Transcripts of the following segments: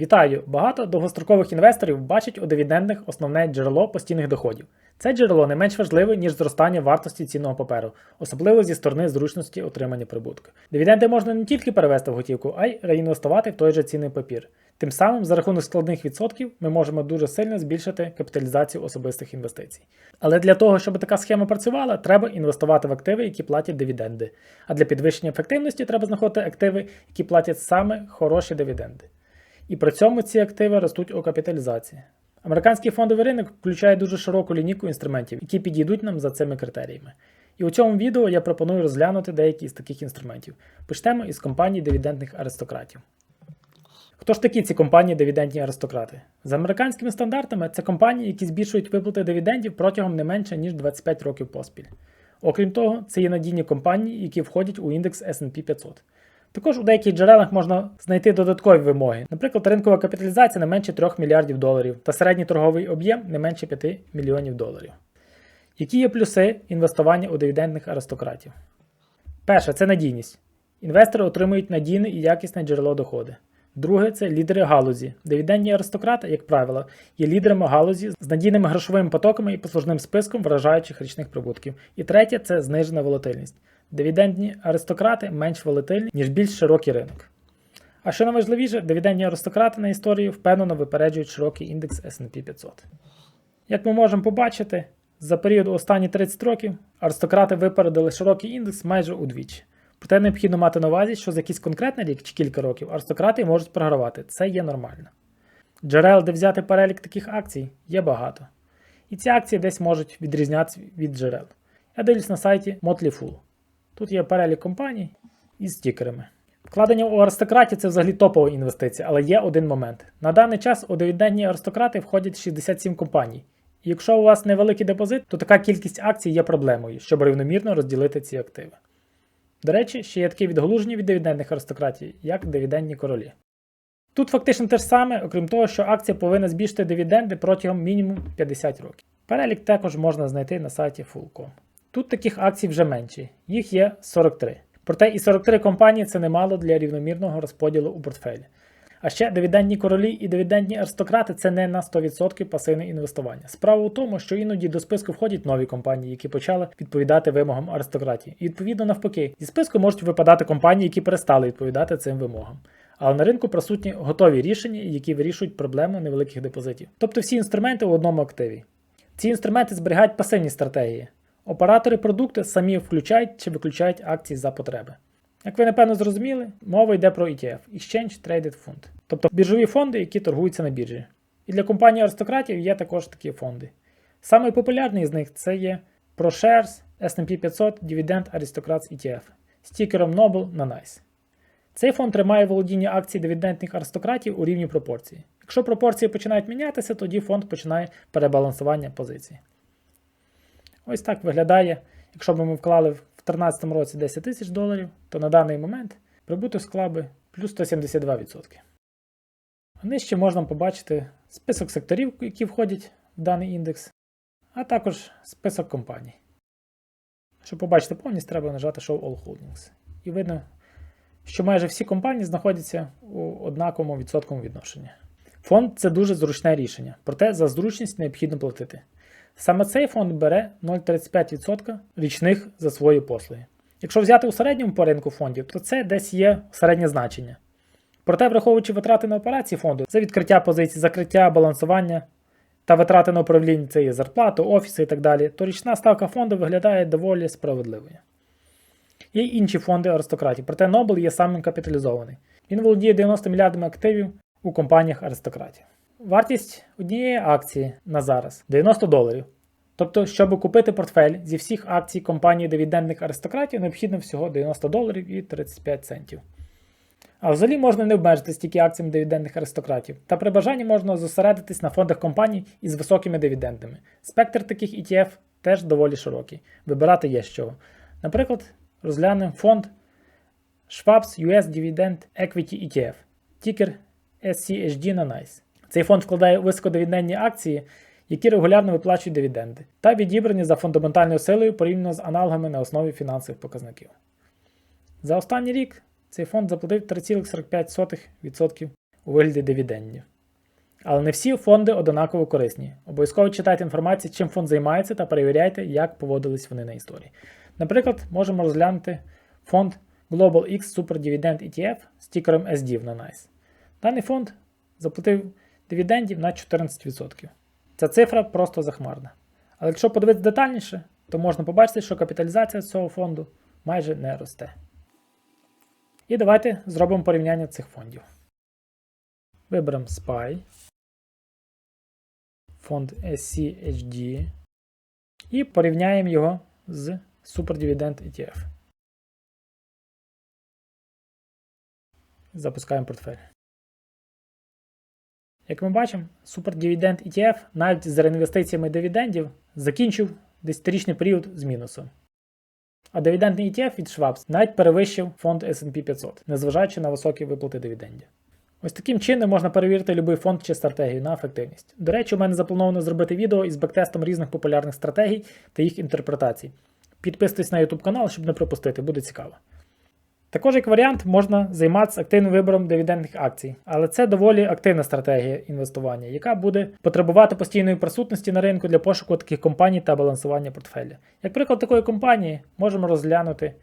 Вітаю! Багато довгострокових інвесторів бачать у дивідендах основне джерело постійних доходів. Це джерело не менш важливе, ніж зростання вартості цінного паперу, особливо зі сторони зручності отримання прибутку. Дивіденди можна не тільки перевести в готівку, а й реінвестувати в той же цінний папір. Тим самим, за рахунок складних відсотків, ми можемо дуже сильно збільшити капіталізацію особистих інвестицій. Але для того, щоб така схема працювала, треба інвестувати в активи, які платять дивіденди. А для підвищення ефективності треба знаходити активи, які платять саме хороші дивіденди. І при цьому ці активи ростуть у капіталізації. Американський фондовий ринок включає дуже широку лінійку інструментів, які підійдуть нам за цими критеріями. І у цьому відео я пропоную розглянути деякі з таких інструментів. Почнемо із компаній дивідендних аристократів. Хто ж такі ці компанії дивідендні аристократи? За американськими стандартами, це компанії, які збільшують виплати дивідендів протягом не менше ніж 25 років поспіль. Окрім того, це є надійні компанії, які входять у індекс SP 500. Також у деяких джерелах можна знайти додаткові вимоги, наприклад, ринкова капіталізація не менше 3 мільярдів доларів та середній торговий об'єм не менше 5 мільйонів доларів. Які є плюси інвестування у дивідендних аристократів? Перше це надійність. Інвестори отримують надійне і якісне джерело доходу. Друге це лідери галузі. Дивідендні аристократи, як правило, є лідерами галузі з надійними грошовими потоками і послужним списком вражаючих річних прибутків. І третє це знижена волатильність. Дивідендні аристократи менш волатильні, ніж більш широкий ринок. А що найважливіше, дивідендні аристократи на історії впевнено випереджують широкий індекс SP 500. Як ми можемо побачити, за період останні 30 років аристократи випередили широкий індекс майже удвічі. Проте необхідно мати на увазі, що за якийсь конкретний рік чи кілька років аристократи можуть програвати. Це є нормально. Джерел, де взяти перелік таких акцій, є багато. І ці акції десь можуть відрізнятися від джерел. Я дивлюсь на сайті Motley Fool. Тут є перелік компаній із стікерами. Вкладення у аристократі це взагалі топова інвестиція, але є один момент. На даний час у дивідендні аристократи входять 67 компаній. І якщо у вас невеликий депозит, то така кількість акцій є проблемою, щоб рівномірно розділити ці активи. До речі, ще є таке відголуження від дивідендних аристократій, як дивідендні королі. Тут фактично те ж саме, окрім того, що акція повинна збільшити дивіденди протягом мінімум 50 років. Перелік також можна знайти на сайті Full.com. Тут таких акцій вже менше, їх є 43. Проте і 43 компанії це немало для рівномірного розподілу у портфелі. А ще дивідендні королі і дивідендні аристократи це не на 100% пасивне інвестування. Справа у тому, що іноді до списку входять нові компанії, які почали відповідати вимогам аристократії. І відповідно навпаки, зі списку можуть випадати компанії, які перестали відповідати цим вимогам. Але на ринку присутні готові рішення, які вирішують проблему невеликих депозитів. Тобто всі інструменти у одному активі. Ці інструменти зберігають пасивні стратегії. Оператори продукту самі включають чи виключають акції за потреби. Як ви напевно зрозуміли, мова йде про ETF Exchange Traded Fund, тобто біржові фонди, які торгуються на біржі. І для компаній аристократів є також такі фонди. Самий популярний з них це є ProShares S&P 500 Dividend Aristocrats ETF з тікером Noble на NICE. Цей фонд тримає володіння акцій дивідендних аристократів у рівні пропорції. Якщо пропорції починають мінятися, тоді фонд починає перебалансування позицій. Ось так виглядає, якщо б ми вклали в 2013 році 10 тисяч доларів, то на даний момент прибуток склав би плюс 172%. А нижче можна побачити список секторів, які входять в даний індекс, а також список компаній. Щоб побачити повністю, треба нажати Show All Holdings. І видно, що майже всі компанії знаходяться у однаковому відсотковому відношенні. Фонд це дуже зручне рішення, проте за зручність необхідно платити. Саме цей фонд бере 0,35% річних за свої послуги. Якщо взяти у середньому по ринку фондів, то це десь є середнє значення. Проте, враховуючи витрати на операції фонду, за відкриття позицій, закриття, балансування та витрати на управління це є зарплату, офіси і так далі, то річна ставка фонду виглядає доволі справедливою. Є інші фонди аристократів, проте Нобл є самим капіталізований. Він володіє 90 мільярдами активів у компаніях аристократів. Вартість однієї акції на зараз 90 доларів. Тобто, щоб купити портфель зі всіх акцій компанії дивідендних аристократів, необхідно всього 90 доларів і 35 центів. А взагалі можна не обмежитись тільки акціями дивідендних аристократів, та при бажанні можна зосередитись на фондах компаній із високими дивідендами. Спектр таких ETF теж доволі широкий. Вибирати є з чого. Наприклад, розглянемо фонд Schwab's US Dividend Equity ETF, тікер SCHD на NICE. Цей фонд вкладає високодивідендні акції, які регулярно виплачують дивіденди, та відібрані за фундаментальною силою порівняно з аналогами на основі фінансових показників. За останній рік цей фонд заплатив 3,45% у вигляді дивідендів. Але не всі фонди однаково корисні. Обов'язково читайте інформацію, чим фонд займається, та перевіряйте, як поводились вони на історії. Наприклад, можемо розглянути фонд Global X Super Dividend ETF з тікером SDIV на NICE. Даний фонд заплатив дивідендів на 14%. Ця цифра просто захмарна. Але якщо подивитися детальніше, то можна побачити, що капіталізація цього фонду майже не росте. І давайте зробимо порівняння цих фондів. Виберемо SPY, фонд SCHD і порівняємо його з Super Dividend ETF. Запускаємо портфель. Як ми бачимо, Dividend ETF навіть з реінвестиціями дивідендів закінчив 10-річний період з мінусом. А дивідендний ETF від Schwab's навіть перевищив фонд SP 500, незважаючи на високі виплати дивідендів. Ось таким чином можна перевірити будь-який фонд чи стратегію на ефективність. До речі, у мене заплановано зробити відео із бектестом різних популярних стратегій та їх інтерпретацій. Підписуйтесь на YouTube канал, щоб не пропустити, буде цікаво. Також, як варіант, можна займатися активним вибором дивідендних акцій, але це доволі активна стратегія інвестування, яка буде потребувати постійної присутності на ринку для пошуку таких компаній та балансування портфеля. Як приклад такої компанії можемо розглянути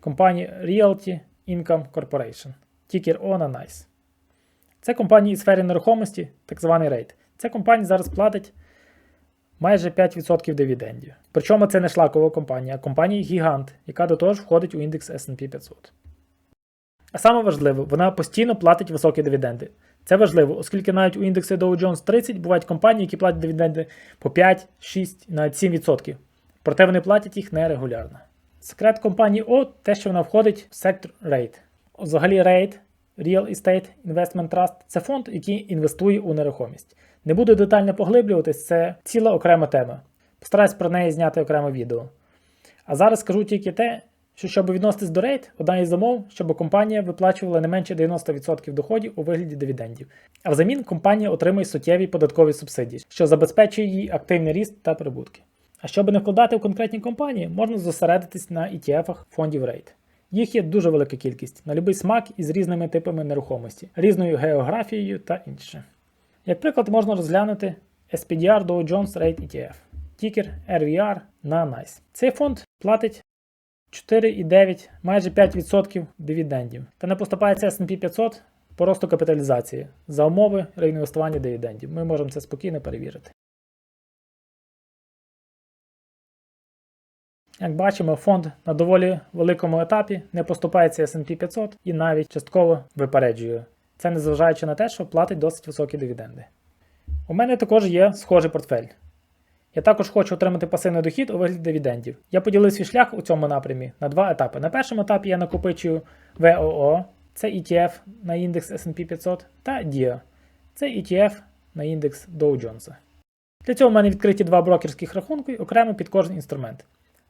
компанію Realty Income Corporation, тікер O на NICE. Це компанія із сфері нерухомості, так званий рейд. Ця компанія зараз платить майже 5% дивідендів. Причому це не шлакова компанія, а компанія Гігант, яка до того ж входить у індекс SP 500. А саме важливе, вона постійно платить високі дивіденди. Це важливо, оскільки навіть у індексі Dow Jones 30 бувають компанії, які платять дивіденди по 5, 6, навіть 7%. Проте вони платять їх нерегулярно. Секрет компанії O те, що вона входить в сектор REIT. Взагалі REIT Real Estate Investment Trust це фонд, який інвестує у нерухомість. Не буду детально поглиблюватись, це ціла окрема тема. Постараюсь про неї зняти окреме відео. А зараз скажу тільки те, що щоб відноситись до рейд, одна із замов, щоб компанія виплачувала не менше 90% доходів у вигляді дивідендів. А взамін компанія отримує суттєві податкові субсидії, що забезпечує її активний ріст та прибутки. А щоб не вкладати в конкретні компанії, можна зосередитись на ETF-ах фондів рейд. Їх є дуже велика кількість на будь-який смак із різними типами нерухомості, різною географією та інше. Як приклад, можна розглянути SPDR Dow Jones Rate ETF, тікер RVR на NICE. Цей фонд платить 4,9 майже 5% дивідендів та не поступається S&P 500 по росту капіталізації за умови реінвестування дивідендів. Ми можемо це спокійно перевірити. Як бачимо, фонд на доволі великому етапі не поступається S&P 500 і навіть частково випереджує. Це незважаючи на те, що платить досить високі дивіденди. У мене також є схожий портфель. Я також хочу отримати пасивний дохід у вигляді дивідендів. Я поділив свій шлях у цьому напрямі на два етапи. На першому етапі я накопичую VOO, це ETF на індекс SP 500, та DIA, це ETF на індекс Dow Jones. Для цього в мене відкриті два брокерських рахунки окремо під кожен інструмент.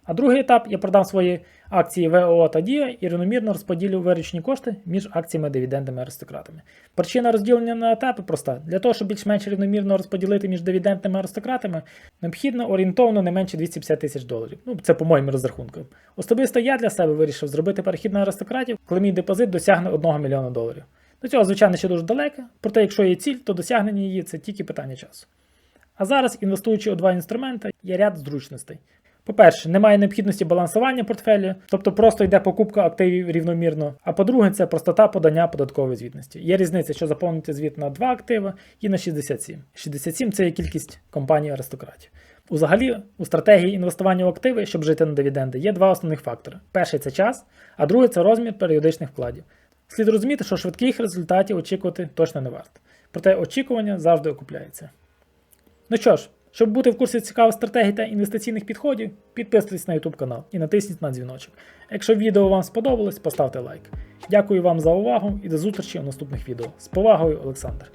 А другий етап я продам свої акції ВО та Дія і рівномірно розподілю виручні кошти між акціями-дивідендами-аристократами. Причина розділення на етапи проста: для того, щоб більш-менш рівномірно розподілити між дивідендами-аристократами, необхідно орієнтовно не менше 250 тисяч доларів. Ну, це по моїм розрахункам. Особисто я для себе вирішив зробити перехід на аристократів, коли мій депозит досягне 1 мільйона доларів. До цього, звичайно, ще дуже далеко, проте, якщо є ціль, то досягнення її це тільки питання часу. А зараз, інвестуючи у два інструменти, є ряд зручностей. По-перше, немає необхідності балансування портфелю, тобто просто йде покупка активів рівномірно. А по-друге, це простота подання податкової звітності. Є різниця, що заповнити звіт на 2 актива і на 67. 67 це є кількість компаній аристократів. Взагалі, у стратегії інвестування в активи, щоб жити на дивіденди, є два основних фактори: перший це час, а другий це розмір періодичних вкладів. Слід розуміти, що швидких результатів очікувати точно не варто. Проте очікування завжди окупляється. Ну що ж. Щоб бути в курсі цікавих стратегій та інвестиційних підходів, підписуйтесь на YouTube канал і натисніть на дзвіночок. Якщо відео вам сподобалось, поставте лайк. Дякую вам за увагу і до зустрічі у наступних відео. З повагою, Олександр.